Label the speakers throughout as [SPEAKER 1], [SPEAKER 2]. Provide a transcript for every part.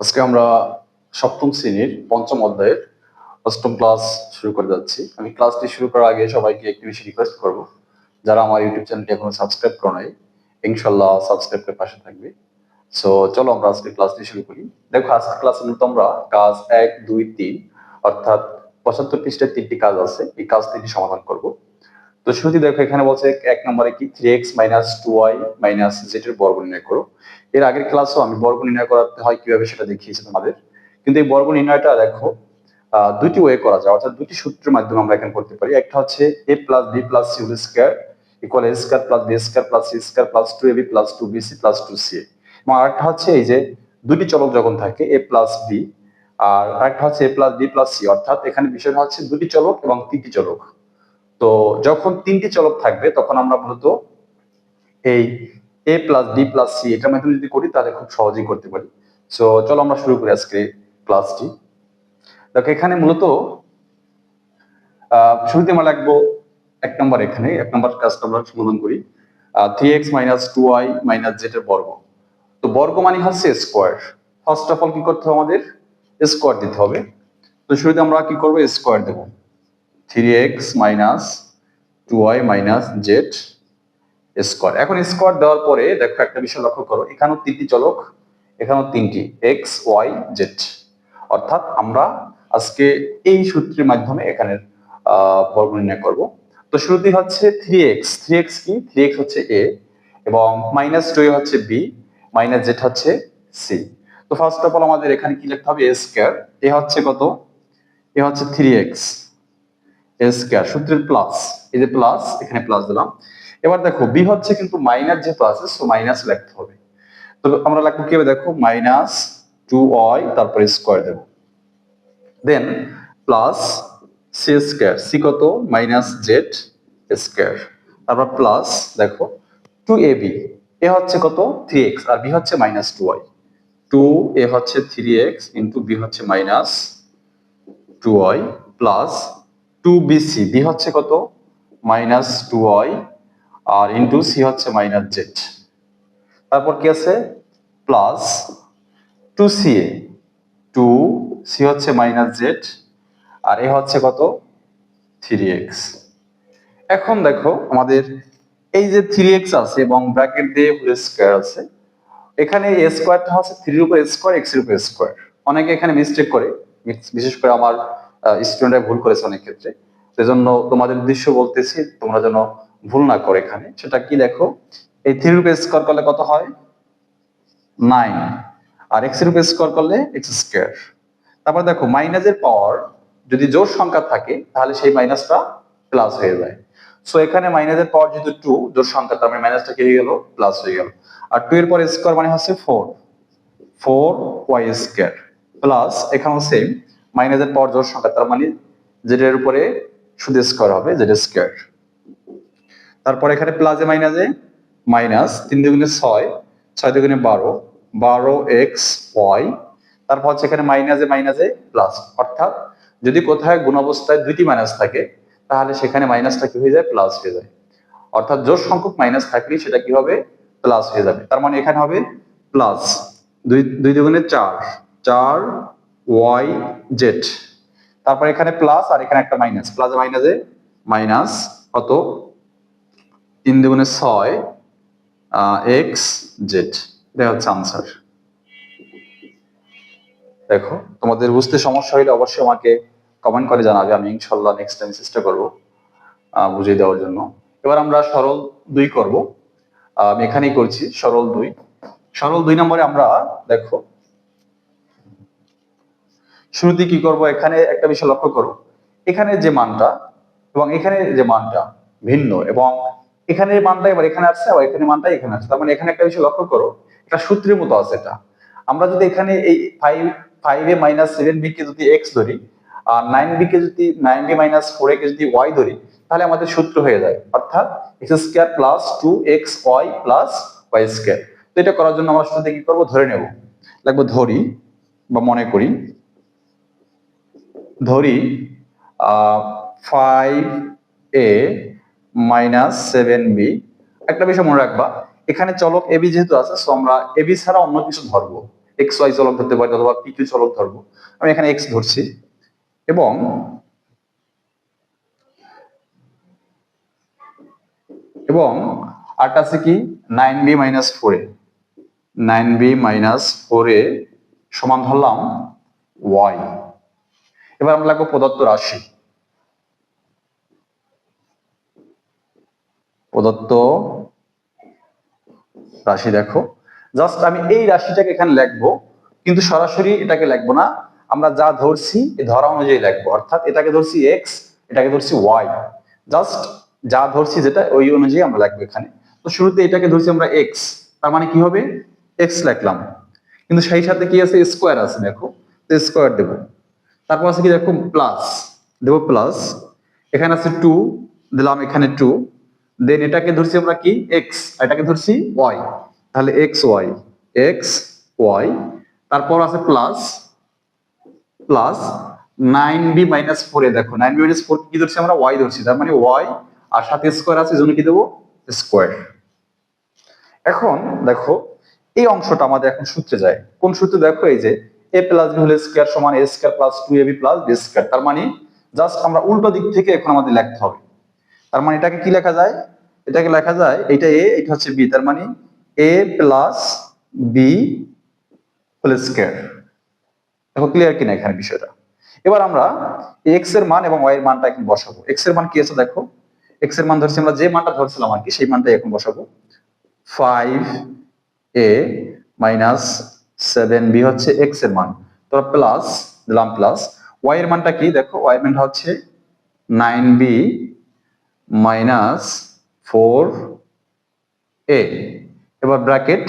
[SPEAKER 1] আজকে আমরা সপ্তম শ্রেণির পঞ্চম অধ্যায়ের অষ্টম ক্লাস শুরু করে যাচ্ছি। আমি ক্লাসটি শুরু করার আগে সবাইকে একটি বেশি রিকোয়েস্ট করব, যারা আমার ইউটিউব চ্যানেলটি এখনও সাবস্ক্রাইব করো নাই ইনশাল্লাহ সাবস্ক্রাইব করে পাশে থাকবে। সো চলো আমরা আজকে ক্লাসটি শুরু করি। দেখো আজকে ক্লাসে মূলত আমরা কাজ এক, দুই, তিন, অর্থাৎ পঁচাত্তর পৃষ্ঠের তিনটি কাজ আছে। এই কাজ তিনটি সমাধান করব। তো শুরুতে দেখো, এখানে বলছে এক নম্বরে কি? Three x minus two y minus z এর বর্গ নির্ণয় করো। এর আগের ক্লাসও আমি বর্গ নির্ণয় করাতে হয় কীভাবে সেটা দেখিয়েছি তোমাদের। কিন্তু এই বর্গ নির্ণয়টা দেখো দুটি ওয়ে করা যায়। অর্থাৎ দুটি সূত্রের মাধ্যমে আমরা এখানে করতে পারি। একটা হচ্ছে a plus b plus c whole square equal a square plus b square plus c square plus two a b plus two b c plus two c এবং আরেকটা হচ্ছে এই যে দুটি চলক যখন থাকে এ প্লাস বি আর আরেকটা হচ্ছে a plus b plus c অর্থাৎ এখানে বিষয়টা হচ্ছে দুটি চলক এবং তিনটি চলক। তো যখন তিনটি চলক থাকবে, তখন আমরা মূলত এই a plus b plus c এটার মাধ্যমে যদি করি, তাহলে খুব সহজেই করতে পারি। সো চলো আমরা শুরু করি আজকে ক্লাসটি দেখো, এখানে মূলত শুরুতে আমরা লাগবো এক নম্বর এখানে, এক নম্বর কাজটা আমরা সমাধান করি। Three x minus two y minus z এর বর্গ। তো বর্গ মানে হচ্ছে স্কোয়ার ফার্স্ট অফ অল কি করতে হবে আমাদের? স্কোয়ার দিতে হবে। তো শুরুতে আমরা কি করব? স্কোয়ার দেবো। Three x minus two y minus z square এখন স্কোয়ার দেওয়ার পরে দেখো একটা বিষয় লক্ষ্য করো, এখানেও তিনটি চলক, এখানেও তিনটি এক্স ওয়াই জেড অর্থাৎ আমরা আজকে এই সূত্রের মাধ্যমে এখানের বর্গ নির্ণয় করব। তো শুরুতেই হচ্ছে থ্রি এক্স থ্রি এক্স কি? থ্রি এক্স হচ্ছে এ এবং মাইনাস টু হচ্ছে বি মাইনাস জেড হচ্ছে সি তো ফার্স্ট অফ অল আমাদের এখানে কি লিখতে হবে? এ স্কোয়ার এ হচ্ছে কত? এ হচ্ছে থ্রি এক্স এ সূত্রের প্লাস এই যে প্লাস এখানে প্লাস দিলাম। এবার দেখো বি হচ্ছে কিন্তু মাইনাস যেহেতু আছে সো মাইনাস লিখতে হবে। তো আমরা লিখব কি দেখো মাইনাস টু ওয়াই তারপরে স্কোয়ার দেবো। Then plus c square c কত? মাইনাস জেড স্কোয়ার তারপর প্লাস দেখো টু এ বি এ হচ্ছে কত? থ্রি এক্স আর বি হচ্ছে minus two y two a হচ্ছে থ্রি এক্স ইন্টু বি হচ্ছে minus two y plus two b c b হচ্ছে কত? মাইনাস টু ওয়াই আর ইন্টু সি হচ্ছে মাইনাস জেড তারপর কি আছে? Plus two c a two c হচ্ছে মাইনাস জেড আর এ হচ্ছে কত? থ্রি এক্স এখন দেখো, আমাদের এই যে থ্রি এক্স আছে এবং ব্র্যাকেট দিয়ে স্কোয়ার আছে, এখানে এ স্কোয়ারটা হচ্ছে থ্রির উপর স্কোয়ার এক্সের উপর স্কোয়ার অনেকে এখানে মিস্টেক করে বিশ- বিশেষ করে আমার স্টুডেন্টরা ভুল করেছে অনেক ক্ষেত্রে। সেজন্য তোমাদের উদ্দেশ্য বলতেছি, তোমরা যেন ভুল না করো এখানে। সেটা কি দেখো? এই থ্রির উপর স্কোয়ার করলে কত হয়? নাইন আর এক্স উপর স্কোয়ার করলে এক্স স্কোয়ার তারপর দেখো মাইনাসের পাওয়ার যদি জোর সংখ্যা থাকে, তাহলে সেই মাইনাসটা প্লাস হয়ে যায়। সো এখানে মাইনাসের পাওয়ার যেহেতু টু জোর সংখ্যা, তার মানে মাইনাসটা কি হয়ে গেল প্লাস হয়ে গেল। আর টু এর পর স্কোয়ার মানে হচ্ছে four four y square plus এখানেও সেম মাইনাসের পাওয়ার জোর সংখ্যা, তার মানে যেটার উপরে শুধু স্কোয়ার হবে, যেটা স্কোয়ার তারপর এখানে প্লাসে মাইনাসে মাইনাস তিন দুগুণে ছয় ছয় দুগুণে বারো বারো এক্স ওয়াই তারপর হচ্ছে এখানে মাইনাসে মাইনাসে প্লাস অর্থাৎ যদি কোথায় গুণ অবস্থায় দুইটি মাইনাস থাকে, তাহলে সেখানে মাইনাসটা কি হয়ে যায়? প্লাস হয়ে যায়। অর্থাৎ জোর সংখ্যক মাইনাস থাকলেই সেটা কি হবে? প্লাস হয়ে যাবে। তার মানে এখানে হবে প্লাস দুই দুই দুগুণে চার চার ওয়াই জেড তারপর এখানে প্লাস আর এখানে একটা মাইনাস প্লাস মাইনাসে মাইনাস কত? তিন দুগুণে ছয় এক্স জেড এটা হচ্ছে আনসার দেখো, তোমাদের বুঝতে সমস্যা হলে অবশ্যই আমাকে কমেন্ট করে জানাবে। আমি ইনশাল্লাহ নেক্সট টাইম চেষ্টা করব বুঝিয়ে দেওয়ার জন্য। এবার আমরা সরল দুই করব। আমি এখানেই করছি। সরল দুই। সরল দুই নম্বরে আমরা, দেখো শুরুতে কি করব? এখানে একটা বিষয় লক্ষ্য করো। এখানে যে মানটা এবং এখানে যে মানটা ভিন্ন এবং এখানে মানটা এবার এখানে আসছে, আবার এখানে মানটা এখানে আসছে। তার মানে এখানে একটা বিষয় লক্ষ্য করো, এটা সূত্রের মতো আছে এটা। আমরা যদি এখানে এই five five a minus seven b কে যদি এক্স ধরি আর নাইন বি কে যদি নাইন বি মাইনাস ফোর কে যদি ওয়াই ধরি, তাহলে আমাদের সূত্র হয়ে যায়। অর্থাৎ x square plus two x y plus y square তো এটা করার জন্য আমরা শুরুতে কি করব? ধরে নেব। লাগবো ধরি বা মনে করি ধরি five a minus seven b একটা বিষয় মনে রাখবা, এখানে চলক এবি যেহেতু আছে সো আমরা এবি ছাড়া অন্য কিছু ধরবো। এক্স ওয়াই চলক ধরতে পারি অথবা পি কিউ চলক ধরবো। আমি এখানে এক্স ধরছি এবং এবং আরটা আছে কি? Nine b minus four a nine b minus four a সমান ধরলাম ওয়াই এবার আমরা লাগবো প্রদত্ত রাশি। প্রদত্ত রাশি দেখো। জাস্ট আমি এই রাশিটাকে এখানে লিখব কিন্তু সরাসরি এটাকে লিখব না। আমরা যা ধরছি ধরা অনুযায়ী লিখব অর্থাৎ এটাকে ধরছি এক্স এটাকে ধরছি ওয়াই জাস্ট যা ধরছি যেটা, ওই অনুযায়ী আমরা লিখব এখানে। তো শুরুতে এটাকে ধরছি আমরা এক্স তার মানে কি হবে? এক্স লিখলাম কিন্তু সেই সাথে কি আছে? স্কোয়ার আছে, দেখো। তো স্কোয়ার দেবো। তারপর আছে কি দেখো প্লাস দেবো প্লাস এখানে আছে টু দিলাম এখানে টু দেন এটাকে ধরছি আমরা কি? এক্স এটাকে ধরছি ওয়াই তাহলে এক্স ওয়াই এক্স ওয়াই তারপর আছে plus plus nine b minus four a দেখো নাইন বি মাইনাস ফোর কি ধরছি আমরা? ওয়াই ধরছি, তার মানে ওয়াই আর সাথে স্কোয়ার আছে জন্য কি দেবো? স্কোয়ার এখন দেখো, এই অংশটা আমাদের এখন সূত্রে যায়। কোন সূত্রে? দেখো এই যে a plus b whole square সমান a plus two a b plus b তার মানে জাস্ট আমরা উল্টো দিক থেকে এখন আমাদের লিখতে হবে। তার মানে এটাকে কি লেখা যায়? এটাকে লেখা যায়, এটা এ এটা হচ্ছে বি তার মানে a plus b whole square দেখো ক্লিয়ার কিনা এখানে বিষয়টা। এবার আমরা এক্সের মান এবং ওয়াই এর মানটা এখন বসাবো। এক্সের মান কি আছে দেখো? এক্সের মান ধরছি আমরা যে মানটা ধরছিলাম আর কি, সেই মানটাই এখন বসাবো। Five a minus seven b হচ্ছে এক্সের মান। তো প্লাস দিলাম প্লাস ওয়াই এর মানটা কি? দেখো ওয়াই এর মানটা হচ্ছে nine b minus four a এবার ব্র্যাকেট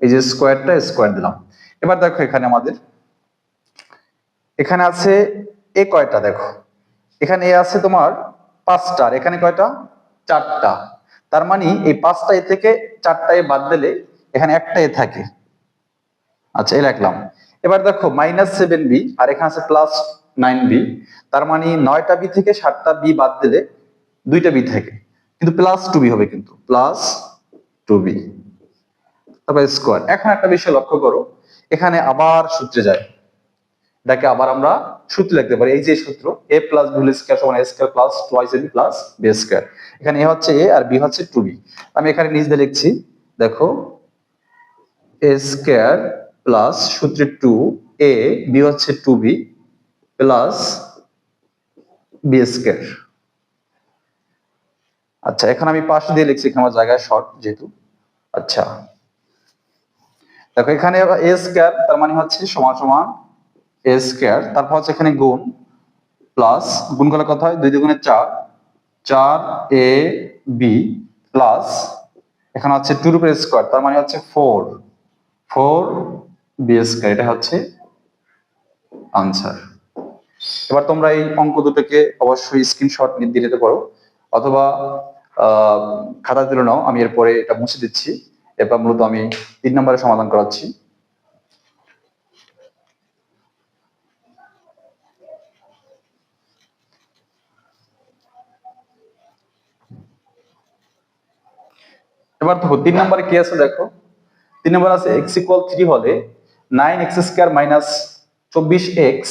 [SPEAKER 1] এই যে স্কোয়ারটা স্কোয়ার দিলাম। এবার দেখো এখানে আমাদের, এখানে আছে এ কয়টা দেখো? এখানে এ আছে তোমার পাঁচটা, আর এখানে কয়টা? চারটা। তার মানে এই পাঁচটা এ থেকে চারটা এ বাদ দিলে এখানে একটা এ থাকে। আচ্ছা এই লিখলাম এবার দেখো মাইনাস সেভেন বি আর এখানে আছে প্লাস নাইন বি তার মানে নয়টা বি থেকে সাতটা বি বাদ দিলে দুইটা বি থাকে। কিন্তু প্লাস টু বি হবে কিন্তু প্লাস টু বি তারপর স্কোয়ার এখন একটা বিষয় লক্ষ্য করো, এখানে আবার সূত্রে যায়। এটাকে আবার আমরা সূত্র লিখতে পারি, এই যে সূত্র এ প্লাস বি স্কোয়ার সমান a square plus twice b plus b square এখানে এ হচ্ছে এ আর বি হচ্ছে টু বি আমি এখানে দিয়ে লিখছি, দেখো এ স্কোয়ার প্লাস সূত্রে টু এ বি হচ্ছে two b plus b square আচ্ছা এখন আমি পাশ দিয়ে লিখছি আমার জায়গায় শর্ট যেহেতু। আচ্ছা। দেখো, এখানে এ স্কোয়ার তার মানে হচ্ছে সমান সমান এ স্কোয়ার তারপর হচ্ছে এখানে গুণ প্লাস গুণ করলে কত হয়? দুই দুগুণে চার। চার এ বি প্লাস এখানে হচ্ছে টু রুপের স্কোয়ার তার মানে হচ্ছে ফোর ফোর বি স্কোয়ার এটা হচ্ছে আনসার এবার তোমরা এই অঙ্ক দুটোকে অবশ্যই স্ক্রিনশট দিতে পারো অথবা খাতা তুলে নাও, আমি এরপরে এটা মুছে দিচ্ছি। এরপর মূলত আমি তিন নম্বরে সমাধান করাচ্ছি। এবার দেখো, তিন নম্বরে কি আছে দেখো? তিন নম্বর আছে এক্স ইকুয়াল থ্রি হলে নাইন এক্স স্কোয়ার মাইনাস চব্বিশ এক্স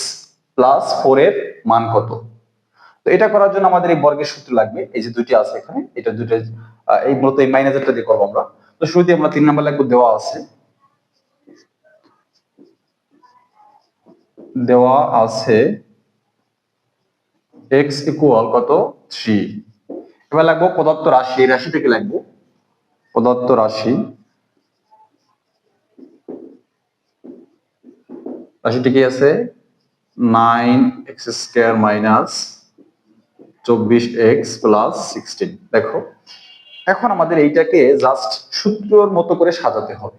[SPEAKER 1] প্লাস ফোর এর মান কত? তো এটা করার জন্য আমাদের এই বর্গের সূত্র লাগবে। এই যে দুটি আছে এখানে, এটা দুটো এই মূলত এই মাইনাসেরটা দিয়ে করব আমরা। তো শুরুতে আমরা তিন নম্বর লাগবে, দেওয়া আছে। দেওয়া আছে এক্স ইকুয়াল কত? থ্রি এবার লাগবো প্রদত্ত রাশি, এই রাশি থেকে লাগবো। প্রদত্ত রাশি রাশিটি কি আছে। নাইন এক্স স্কোয়ার মাইনাস চব্বিশ এক্স প্লাস দেখো, এখন আমাদের এইটাকে জাস্ট সূত্রর মতো করে সাজাতে হবে।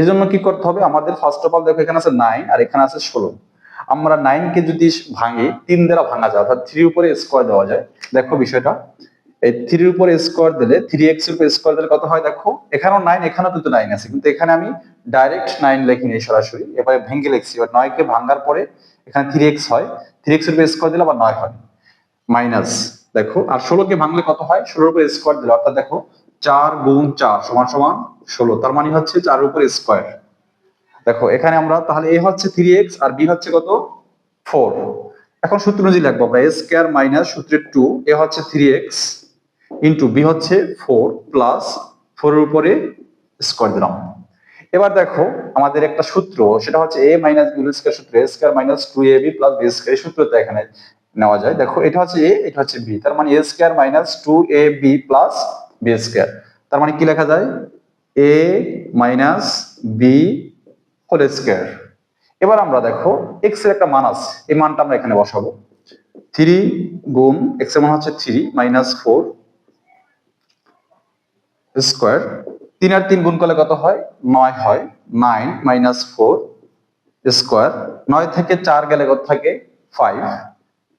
[SPEAKER 1] এই জন্য কি করতে হবে? আমাদের ফার্স্ট অফ অল দেখো এখানে আছে নাইন আর এখানে আছে ষোলো। আমরা নাইন কে যদি ভাঙি, তিন দ্বারা ভাঙা যায়, অর্থাৎ থ্রি উপরে স্কোয়ার দেওয়া যায়। দেখো বিষয়টা। এই থ্রির উপর স্কোয়ার দিলে থ্রি এক্সের উপরে স্কোয়ার দিলে কত হয় দেখো? এখানেও নাইন এখানেও কিন্তু নাইন আছে। কিন্তু এখানে আমি ডাইরেক্ট নাইন লিখিনি সরাসরি। এবারে ভেঙে লিখছি। এবার নয়কে ভাঙার পরে এখানে থ্রি এক্স হয়। থ্রি এক্সের উপরে স্কোয়ার দিলে আবার নয় হয়। মাইনাস দেখো। আর ষোলোকে ভাঙলে কত হয়? ষোলোর উপর স্কোয়ার দিলে, অর্থাৎ দেখো, চার গুণ চার সমান সমান ষোলো। তার মানে হচ্ছে চার উপর স্কোয়ার দেখো, এখানে আমরা, তাহলে এ হচ্ছে থ্রি এক্স আর বি হচ্ছে কত? ফোর এখন সূত্র অনুযায়ী লিখব আমরা এ স্কোয়ার মাইনাস সূত্রের টু এ হচ্ছে থ্রি এক্স ইন্টু বি হচ্ছে ফোর প্লাস ফোরের উপরে স্কোয়ার দিলাম। এবার দেখো আমাদের একটা সূত্র, সেটা হচ্ছে এ মাইনাস বি স্কোয়ার সূত্র a square minus two a b plus b square এই সূত্রটা এখানে নেওয়া যায়। দেখো এটা হচ্ছে এ এটা হচ্ছে বি তার মানে a square minus two a b plus b square তার মানে কি লেখা যায়? A minus b whole square এবার আমরা দেখো এক্সের একটা মান আছে, এই মানটা আমরা এখানে বসাবো। থ্রি গুণ এক্সের মান হচ্ছে থ্রি মাইনাস ফোর স্কোয়ার তিন আর তিন গুণ করলে কত হয়? নয় হয়। নাইন মাইনাস ফোর স্কোয়ার নয় থেকে চার গেলে কত থাকে? ফাইভ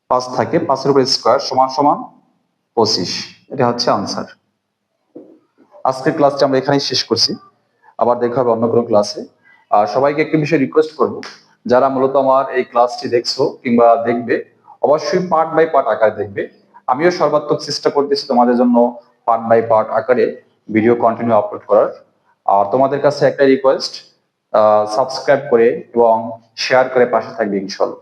[SPEAKER 1] পাঁচ থাকে। পাঁচের উপর স্কোয়ার সমান সমান পঁচিশ। এটা হচ্ছে আনসার আজকের ক্লাসটা আমরা এখানেই শেষ করছি। আবার দেখা হবে অন্য কোনো ক্লাসে আর সবাইকে একটি বিষয় রিকোয়েস্ট করব। যারা মূলত আমার এই ক্লাসটি দেখছ কিংবা দেখবে, অবশ্যই পার্ট বাই পার্ট আকারে দেখবে। আমিও সর্বাত্মক চেষ্টা করতেছি তোমাদের জন্য পার্ট বাই পার্ট আকারে। ভিডিও কন্টিনিউ আপলোড করার। আর তোমাদের কাছে একটা রিকোয়েস্ট সাবস্ক্রাইব করে এবং শেয়ার করে পাশে থাকবে ইনশাল্লাহ